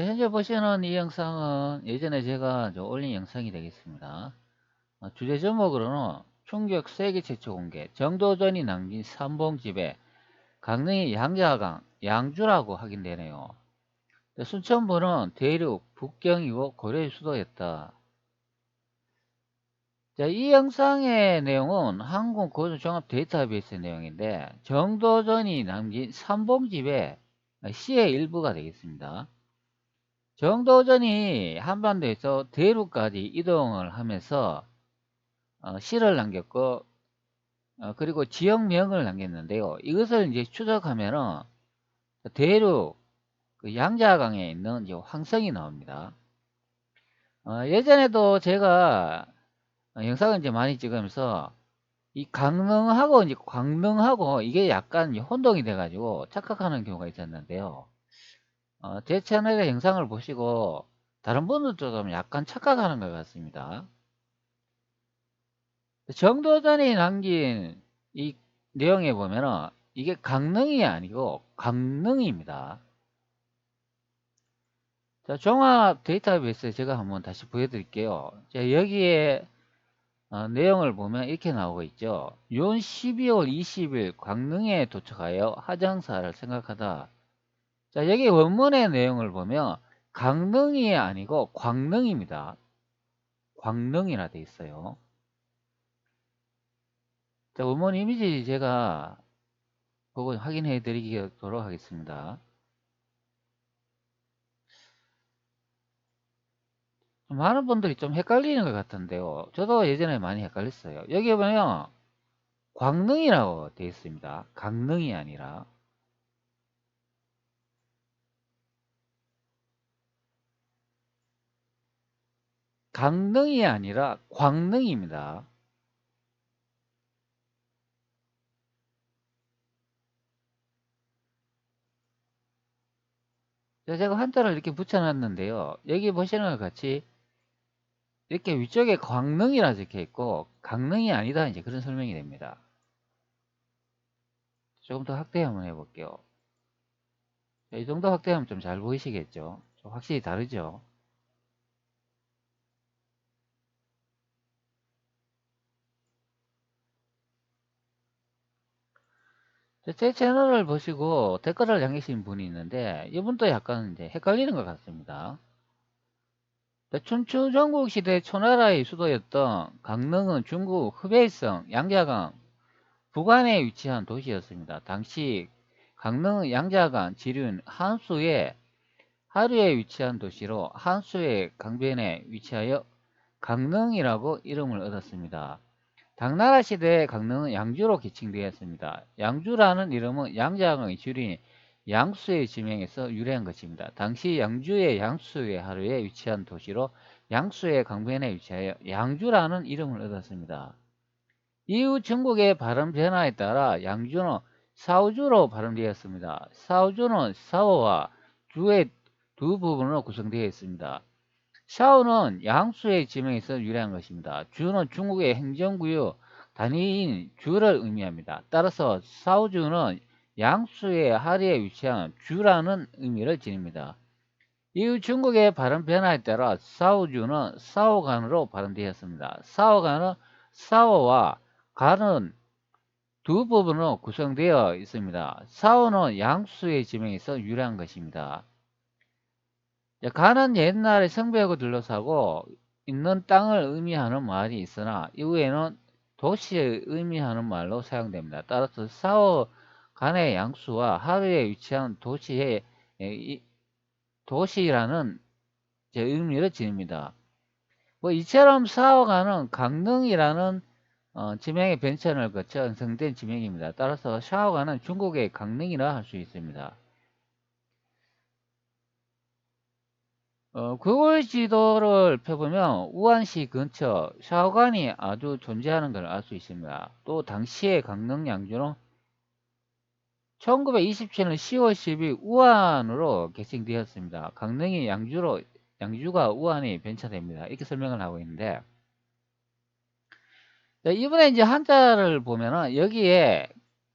네, 현재 보시는 이 영상은 예전에 제가 저 올린 영상이 되겠습니다. 어, 주제 제목으로는 충격 세계 최초 공개, 정도전이 남긴 삼봉집에 강릉이 양자강, 양주라고 하긴 되네요. 네, 순천부는 대륙, 북경이고 고려의 수도였다. 자, 이 영상의 내용은 항공 고조 종합 데이터베이스 내용인데 정도전이 남긴 삼봉집의 시의 일부가 되겠습니다. 정도전이 한반도에서 대륙까지 이동을 하면서 어, 시를 남겼고 어, 그리고 지역명을 남겼는데요. 이것을 이제 추적하면은 대륙 그 양자강에 있는 황성이 나옵니다. 어, 예전에도 제가 영상을 이제 많이 찍으면서 이 강릉하고 이제 광릉하고 이게 약간 혼동이 돼가지고 착각하는 경우가 있었는데요. 어, 제 채널의 영상을 보시고 다른 분들도 좀 약간 착각하는 것 같습니다. 정도전이 남긴 이 내용에 보면은 이게 강릉이 아니고 강릉입니다. 자, 종합 데이터베이스 제가 한번 다시 보여드릴게요. 자, 여기에 어, 내용을 보면 이렇게 나오고 있죠. 윤 12월 20일 광릉에 도착하여 하장사를 생각하다. 자, 여기 원문의 내용을 보면 강릉이 아니고 광릉입니다. 광릉이라 돼 있어요. 자, 원문 이미지 제가 보고 확인해 드리도록 하겠습니다. 많은 분들이 좀 헷갈리는 것 같은데요. 저도 예전에 많이 헷갈렸어요. 여기 보면 광릉이라고 되어 있습니다. 강릉이 아니라. 강릉이 아니라 광릉입니다. 제가 한자를 이렇게 붙여놨는데요. 여기 보시는 것 같이 이렇게 위쪽에 광릉이라 적혀 있고 강릉이 아니다 이제 그런 설명이 됩니다. 조금 더 확대 한번 해볼게요. 이 정도 확대하면 좀 잘 보이시겠죠? 좀 확실히 다르죠? 제 채널을 보시고 댓글을 남기신 분이 있는데 이분도 약간 이제 헷갈리는 것 같습니다. 춘추 전국시대 초나라의 수도였던 강릉은 중국 흡해성 양자강 북안에 위치한 도시였습니다. 당시 강릉 양자강 지륜 한수의 하류에 위치한 도시로 한수의 강변에 위치하여 강릉이라고 이름을 얻었습니다. 당나라 시대에 강릉은 양주로 개칭되었습니다. 양주라는 이름은 양자강의 줄인 양수의 지명에서 유래한 것입니다. 당시 양주의 양수의 하루에 위치한 도시로 양수의 강변에 위치하여 양주라는 이름을 얻었습니다. 이후 전국의 발음 변화에 따라 양주는 사우주로 발음되었습니다. 사우주는 사오와 주의 두 부분으로 구성되어 있습니다. 샤오는 양수의 지명에서 유래한 것입니다. 주는 중국의 행정구역 단위인 주를 의미합니다. 따라서 사우주는 양수의 하리에 위치한 주라는 의미를 지닙니다. 이후 중국의 발음 변화에 따라 사우주는 사오간으로 발음되었습니다. 사오간은 사오와 간은 두 부분으로 구성되어 있습니다. 사오는 양수의 지명에서 유래한 것입니다. 간은 옛날에 성벽을 둘러싸고 있는 땅을 의미하는 말이 있으나 이후에는 도시를 의미하는 말로 사용됩니다. 따라서 사오 간의 양수와 하루에 위치한 도시의 도시라는 의미를 지닙니다. 뭐 이처럼 사오 간은 강릉이라는 어, 지명의 변천을 거쳐 완성된 지명입니다. 따라서 샤오간은 중국의 강릉이라 할 수 있습니다. 어, 구글 지도를 펴보면 우한시 근처 샤오간이 아주 존재하는 걸 알 수 있습니다. 또 당시의 강릉 양주는 1927년 10월 10일 우한으로 개칭되었습니다. 강릉이 양주로 양주가 우한이 변천됩니다. 이렇게 설명을 하고 있는데 네, 이번에 이제 한자를 보면은 여기에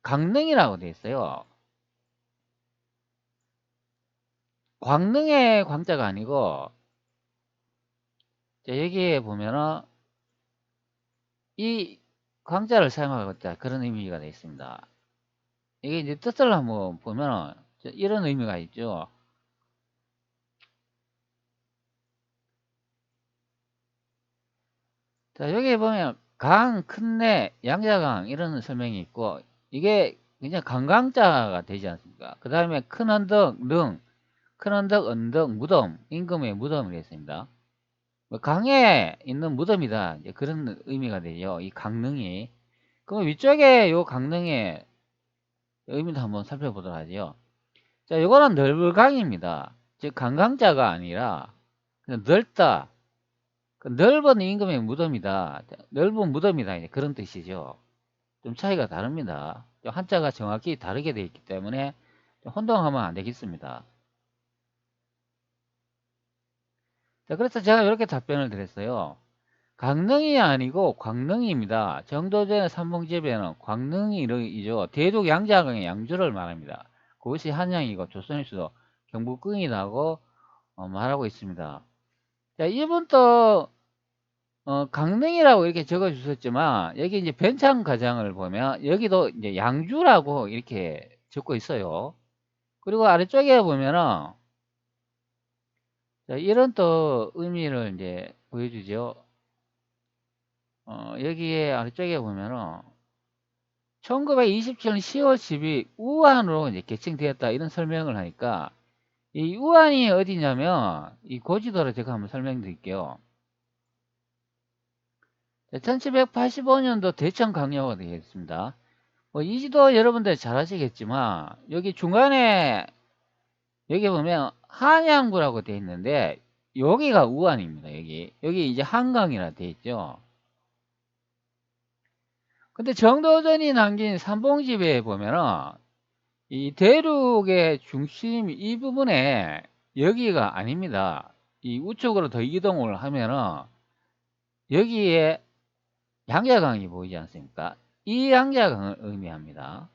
강릉이라고 되어 있어요. 광능의 광자가 아니고 자, 여기에 보면은 이 광자를 사용하고 있다 그런 의미가 되어 있습니다. 이게 이제 뜻을 한번 보면은 자, 이런 의미가 있죠. 자, 여기 보면 강, 큰내, 양자강 이런 설명이 있고 이게 그냥 강강자가 되지 않습니까? 그 다음에 큰 언덕, 능, 큰 언덕, 언덕, 무덤, 임금의 무덤이 되겠습니다. 뭐 강에 있는 무덤이다. 그런 의미가 되죠. 이 강릉이. 그럼 위쪽에 요 강릉의 의미도 한번 살펴보도록 하죠. 자, 요거는 넓을강입니다. 즉, 강강자가 아니라 그냥 넓다. 그 넓은 임금의 무덤이다. 넓은 무덤이다. 그런 뜻이죠. 좀 차이가 다릅니다. 한자가 정확히 다르게 되어 있기 때문에 혼동하면 안 되겠습니다. 자, 그래서 제가 이렇게 답변을 드렸어요. 강릉이 아니고 광릉입니다. 정도전의 삼봉집에는 광릉이 이죠. 대륙 양자강의 양주를 말합니다. 그것이 한양이고 조선일 수도 경북궁이라고 어, 말하고 있습니다. 자, 이분도 어, 강릉이라고 이렇게 적어 주셨지만 여기 이제 변창 가장을 보면 여기도 이제 양주라고 이렇게 적고 있어요. 그리고 아래쪽에 보면은 자, 이런 또 의미를 이제 보여주죠. 어, 여기에 아래쪽에 보면은 1927년 10월 10일 우한으로 이제 개칭되었다 이런 설명을 하니까 이 우한이 어디냐면 이 고지도를 제가 한번 설명드릴게요. 1785년도 대천 강요가 되겠습니다. 뭐 이 지도 여러분들 잘 아시겠지만 여기 중간에 여기 보면 한양구라고 되어 있는데 여기가 우한입니다. 여기 여기 이제 한강이라 되어 있죠. 근데 정도전이 남긴 삼봉집에 보면은 이 대륙의 중심 이 부분에 여기가 아닙니다. 이 우측으로 더 이동을 하면은 여기에 양자강이 보이지 않습니까? 이 양자강을 의미합니다.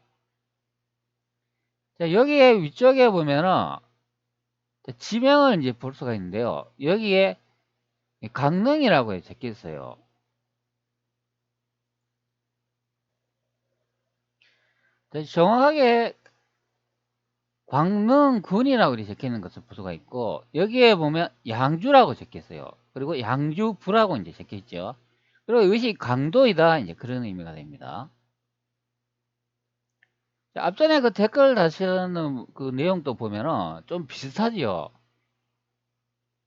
자, 여기에 위쪽에 보면은 지명을 이제 볼 수가 있는데요. 여기에 강릉이라고 적혀 있어요. 정확하게 광릉군이라고 적혀 있는 것을 볼 수가 있고 여기에 보면 양주라고 적혀 있어요. 그리고 양주부라고 이제 적혀 있죠. 그리고 이것이 강도이다 이제 그런 의미가 됩니다. 자, 앞전에 그 댓글 다시는 그 내용도 보면은 좀 비슷하지요.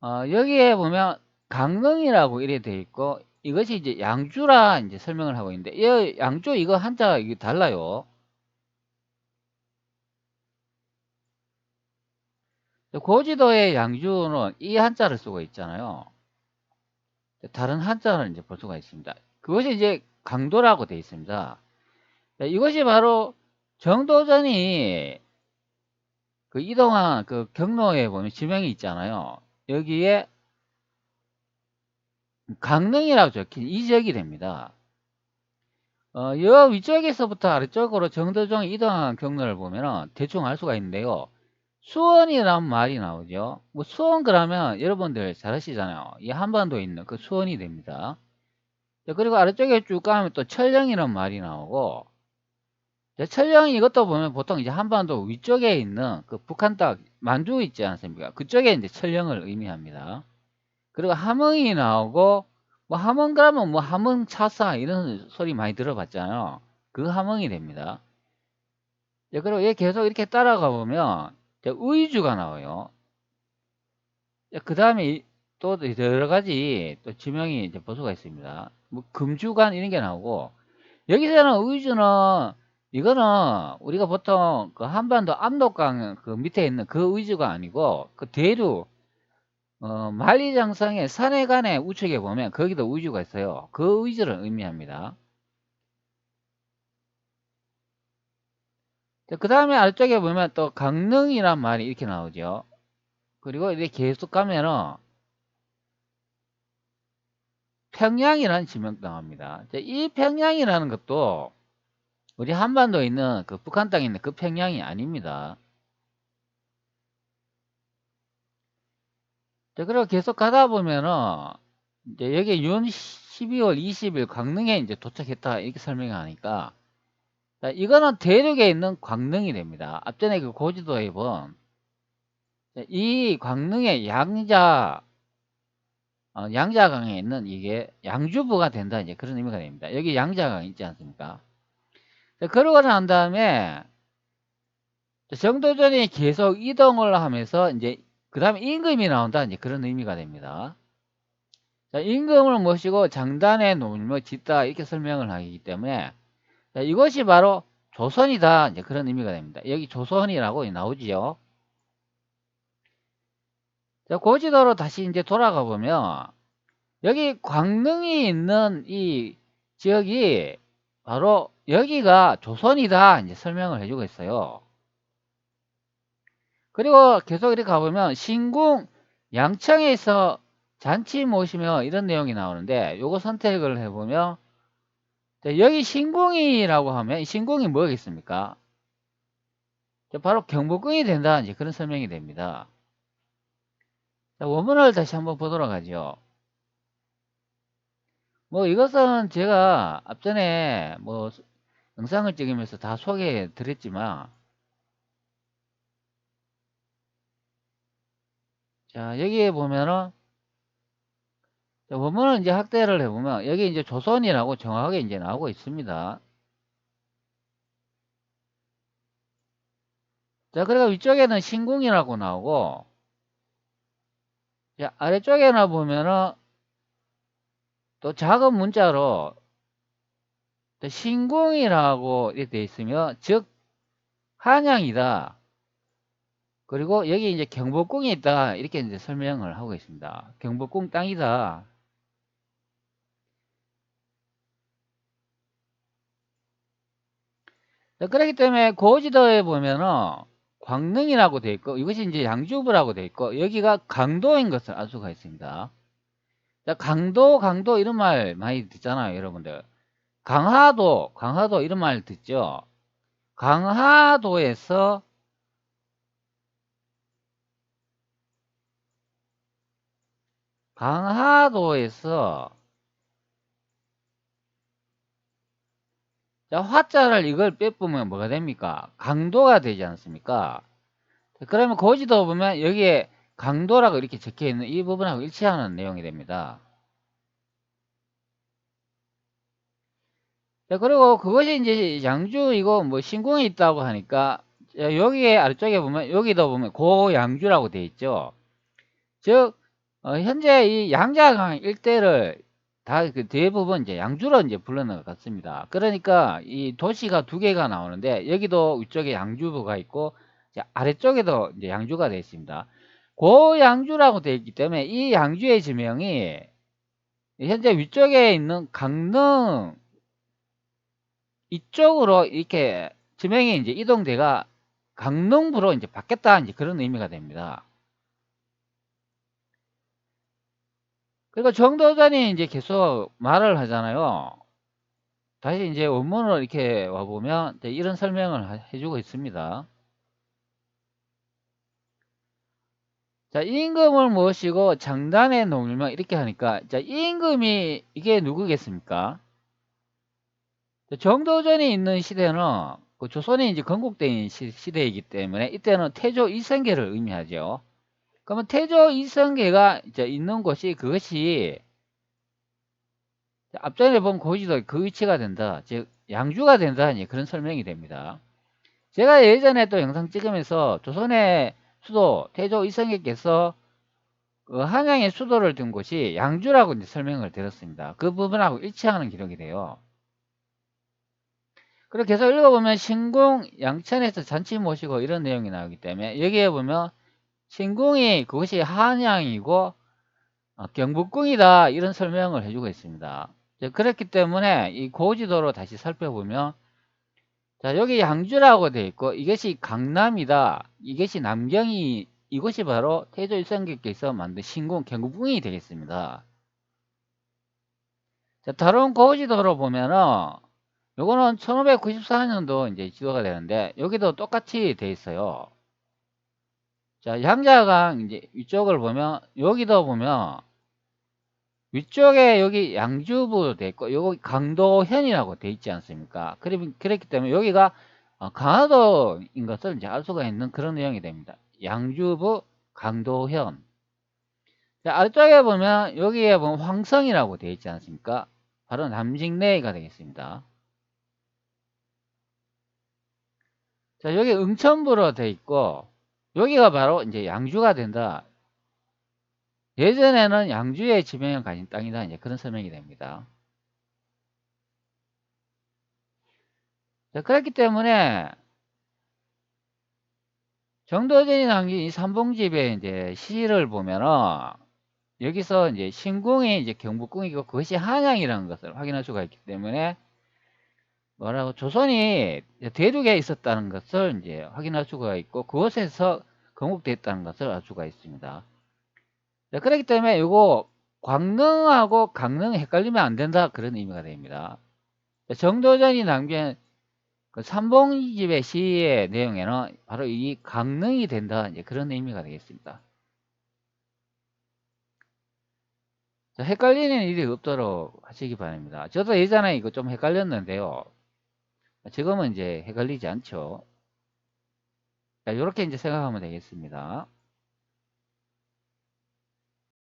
어, 여기에 보면 강릉이라고 이래 되어 있고 이것이 이제 양주라 이제 설명을 하고 있는데 이 양주 이거 한자 이게 달라요. 고지도의 양주는 이 한자를 쓰고 있잖아요. 다른 한자를 이제 볼 수가 있습니다. 그것이 이제 강도라고 되어 있습니다. 이것이 바로 정도전이 그 이동한 그 경로에 보면 지명이 있잖아요. 여기에 강릉이라고 적힌 이 지역이 됩니다. 어, 여 위쪽에서부터 아래쪽으로 정도전 이동한 경로를 보면 대충 알 수가 있는데요. 수원이란 말이 나오죠. 뭐 수원 그러면 여러분들 잘 아시잖아요. 이 한반도에 있는 그 수원이 됩니다. 그리고 아래쪽에 쭉 가면 또 철령이란 말이 나오고 철령 이것도 보면 보통 이제 한반도 위쪽에 있는 그 북한 땅 만주 있지 않습니까? 그쪽에 이제 철령을 의미합니다. 그리고 함흥이 나오고 뭐 함흥 그러면 뭐 함흥 차사 이런 소리 많이 들어봤잖아요. 그 함흥이 됩니다. 그리고 얘 계속 이렇게 따라가 보면 의주가 나와요. 그 다음에 또 여러 가지 또 지명이 이제 볼 수가 있습니다. 뭐 금주간 이런 게 나오고 여기서는 의주는 이거는 우리가 보통 그 한반도 압록강 그 밑에 있는 그 의주가 아니고 그 대륙 어, 만리장성의 산해간의 우측에 보면 거기도 의주가 있어요. 그 의주를 의미합니다. 그 다음에 아래쪽에 보면 또 강릉이란 말이 이렇게 나오죠. 그리고 이렇게 계속 가면은 평양이라는 지명도 나옵니다. 이 평양이라는 것도 우리 한반도에 있는 그 북한 땅에 있는 그 평양이 아닙니다. 자, 그리고 계속 가다 보면은, 이제 여기 윤 12월 20일 광릉에 이제 도착했다. 이렇게 설명하니까, 자, 이거는 대륙에 있는 광릉이 됩니다. 앞전에 그 고지도에 본, 자, 이 광릉의 양자, 어, 양자강에 있는 이게 양주부가 된다. 이제 그런 의미가 됩니다. 여기 양자강 있지 않습니까? 자, 그러고 난 다음에, 정도전이 계속 이동을 하면서 이제 그 다음에 임금이 나온다 이제 그런 의미가 됩니다. 자, 임금을 모시고 장단에 놓으며 짓다 이렇게 설명을 하기 때문에 자, 이것이 바로 조선이다 이제 그런 의미가 됩니다. 여기 조선이라고 나오지요. 자, 고지도로 다시 이제 돌아가 보면 여기 광릉이 있는 이 지역이 바로 여기가 조선이다 이제 설명을 해주고 있어요. 그리고 계속 이렇게 가보면 신궁 양청에서 잔치 모시며 이런 내용이 나오는데 요거 선택을 해보면 여기 신궁이라고 하면 이 신궁이 뭐겠습니까? 바로 경복궁이 된다 이제 그런 설명이 됩니다. 자, 원문을 다시 한번 보도록 하죠. 뭐 이것은 제가 앞전에 뭐 영상을 찍으면서 다 소개해 드렸지만 자, 여기에 보면은, 자, 원문을 이제 확대를 해보면, 여기 이제 조선이라고 정확하게 이제 나오고 있습니다. 자, 그리고 위쪽에는 신궁이라고 나오고, 자, 아래쪽에나 보면은, 또 작은 문자로, 신궁이라고 이렇게 되어 있으면, 즉, 한양이다. 그리고 여기 이제 경복궁이 있다. 이렇게 이제 설명을 하고 있습니다. 경복궁 땅이다. 자, 그렇기 때문에 고지도에 보면은 광릉이라고 되어 있고 이것이 이제 양주부라고 되어 있고 여기가 강도인 것을 알 수가 있습니다. 자, 강도, 강도 이런 말 많이 듣잖아요, 여러분들. 강화도, 강화도 이런 말 듣죠. 강화도에서 강화도에서 자, 화자를 이걸 빼보면 뭐가 됩니까? 강도가 되지 않습니까? 그러면 고지도 보면 여기에 강도라고 이렇게 적혀 있는 이 부분하고 일치하는 내용이 됩니다. 자, 그리고 그것이 이제 양주이고 뭐 신궁에 있다고 하니까 여기에 아래쪽에 보면 여기도 보면 고양주라고 되어 있죠. 즉 어, 현재 이 양자강 일대를 다 그 대부분 이제 양주로 이제 불러는 것 같습니다. 그러니까 이 도시가 두 개가 나오는데 여기도 위쪽에 양주부가 있고 아래쪽에도 이제 양주가 되어 있습니다. 고양주라고 되어 있기 때문에 이 양주의 지명이 현재 위쪽에 있는 강릉 이쪽으로 이렇게 지명이 이제 이동돼가 강릉부로 이제 바뀌었다 이제 그런 의미가 됩니다. 그리고 정도전이 이제 계속 말을 하잖아요. 다시 이제 원문으로 이렇게 와보면 이런 설명을 해주고 있습니다. 자, 임금을 모시고 장단에 놓으면 이렇게 하니까, 자, 임금이 이게 누구겠습니까? 정도전이 있는 시대는 그 조선이 이제 건국된 시대이기 때문에 이때는 태조 이성계를 의미하죠. 그러면 태조 이성계가 이제 있는 곳이 그것이 앞전에 본 고지도 그 위치가 된다. 즉 양주가 된다. 그런 설명이 됩니다. 제가 예전에 또 영상 찍으면서 조선의 수도 태조 이성계께서 그 한양의 수도를 둔 곳이 양주라고 이제 설명을 드렸습니다. 그 부분하고 일치하는 기록이 돼요. 그리고 계속 읽어보면 신궁 양천에서 잔치 모시고 이런 내용이 나오기 때문에 여기에 보면 신궁이 그것이 한양이고 어, 경북궁이다 이런 설명을 해주고 있습니다. 그렇기 때문에 이 고지도로 다시 살펴보면 자 여기 양주라고 되어 있고 이것이 강남이다 이것이 남경이 이것이 바로 태조 일성객께서 만든 신궁 경북궁이 되겠습니다. 자 다른 고지도로 보면은 요거는 1594년도 이제 지도가 되는데 여기도 똑같이 되어 있어요. 자, 양자강 이제 위쪽을 보면 여기도 보면 위쪽에 여기 양주부 돼 있고 여기 강도현이라고 돼 있지 않습니까? 그렇기 때문에 여기가 어, 강화도인 것을 이제 알 수가 있는 그런 내용이 됩니다. 양주부 강도현. 자, 아래쪽에 보면 여기에 보면 황성이라고 되어 있지 않습니까? 바로 남직 내가 되겠습니다. 자, 여기 응천부로 되어 있고 여기가 바로 이제 양주가 된다. 예전에는 양주의 지명을 가진 땅이다. 이제 그런 설명이 됩니다. 자, 그렇기 때문에 정도전이 남긴 이 삼봉집의 이제 시를 보면은 여기서 이제 신궁이 이제 경북궁이고 그것이 한양이라는 것을 확인할 수가 있기 때문에 뭐라고 조선이 대륙에 있었다는 것을 이제 확인할 수가 있고 그곳에서 건국됐다는 것을 알 수가 있습니다. 자, 그렇기 때문에 이거 광릉하고 강릉 헷갈리면 안 된다 그런 의미가 됩니다. 자, 정도전이 남긴 그 삼봉집의 시의 내용에는 바로 이 강릉이 된다 이제 그런 의미가 되겠습니다. 자, 헷갈리는 일이 없도록 하시기 바랍니다. 저도 예전에 이거 좀 헷갈렸는데요. 지금은 이제 헷갈리지 않죠. 자, 이렇게 이제 생각하면 되겠습니다.